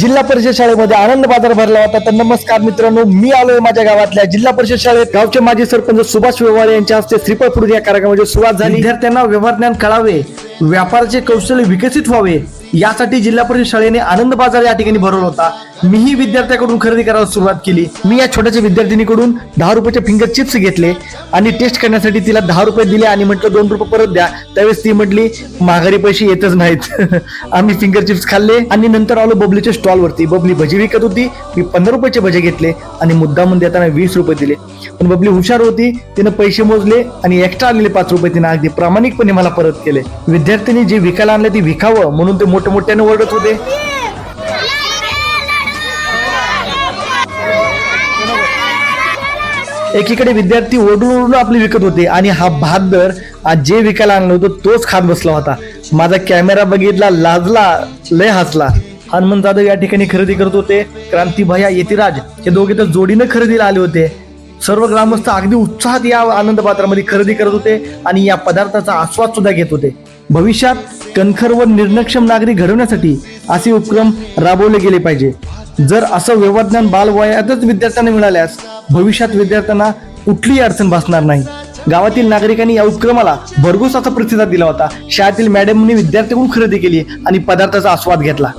जिल्हा परिषद शाळेमध्ये आनंद बाजार भरला होता. तर नमस्कार मित्रांनो मी आलोय माझ्या गावातल्या जिल्हा परिषद शाळेत. गावचे माजी सरपंच सुभाष व्यवहार यांच्या हस्ते श्रीफळ या कार्यक्रमाची सुरुवात झाली. विद्यार्थ्यांना व्यवहार ज्ञान कळावे व्यापाराचे कौशल्य विकसित व्हावे यासाठी जिल्हा परिषद शाळेने आनंद बाजार या ठिकाणी भरवला होता. मीही विद्यार्थ्याकडून खरेदी करायला सुरुवात केली. मी या छोट्याच्या विद्यार्थिनीकडून दहा रुपयाचे फिंगर चिप्स घेतले आणि टेस्ट करण्यासाठी तिला दहा रुपये दिले आणि म्हटलं दोन रुपये परत द्या. त्यावेळेस ती म्हटली माघारी पैसे येतच नाहीत. आम्ही फिंगर चिप्स खाल्ले आणि नंतर आलो बबलीच्या स्टॉल वरती. बबली भजी विकत होती मी पंधरा रुपयाचे भजे घेतले आणि मुद्दामून देताना वीस रुपये दिले. पण बबली हुशार होती तिनं पैसे मोजले आणि एक्स्ट्रा आलेले पाच रुपये तिने अगदी प्रामाणिकपणे मला परत केले. विद्यार्थ्यांनी जे विकायला आणले ते विकावं म्हणून ते मोठ्या मोठ्याने ओरडत होते. एकीकडे विद्यार्थी ओढून ओढून आपले विकत होते आणि हा भात दर जे विकायला आणलं होतं तोच खात बसला होता. माझा कॅमेरा बघितला लाजला लय हसला. हनुमान जाधव या ठिकाणी खरेदी करत होते. क्रांती भैया यतिराज हे दोघे तर जोडीनं खरेदीला आले होते. सर्व ग्रामस्थ अगदी उत्साहात या आनंद पात्रामध्ये खरेदी करत होते आणि या पदार्थाचा आस्वाद सुद्धा घेत होते. भविष्यात कणखर व निर्णक्षम नागरिक घडवण्यासाठी असे उपक्रम राबवले गेले पाहिजे. जर असं व्यवज्ञान बालवयातच विद्यार्थ्यांना मिळाल्यास भविष्यात विद्यार्थ्यांना कुठलीही अडचण भासणार नाही. गावातील नागरिकांनी या उपक्रमाला भरघोस असा प्रतिसाद दिला होता. शाळेतील मॅडमनी विद्यार्थ्यांकडून खरेदी केली आणि पदार्थाचा आस्वाद घेतला.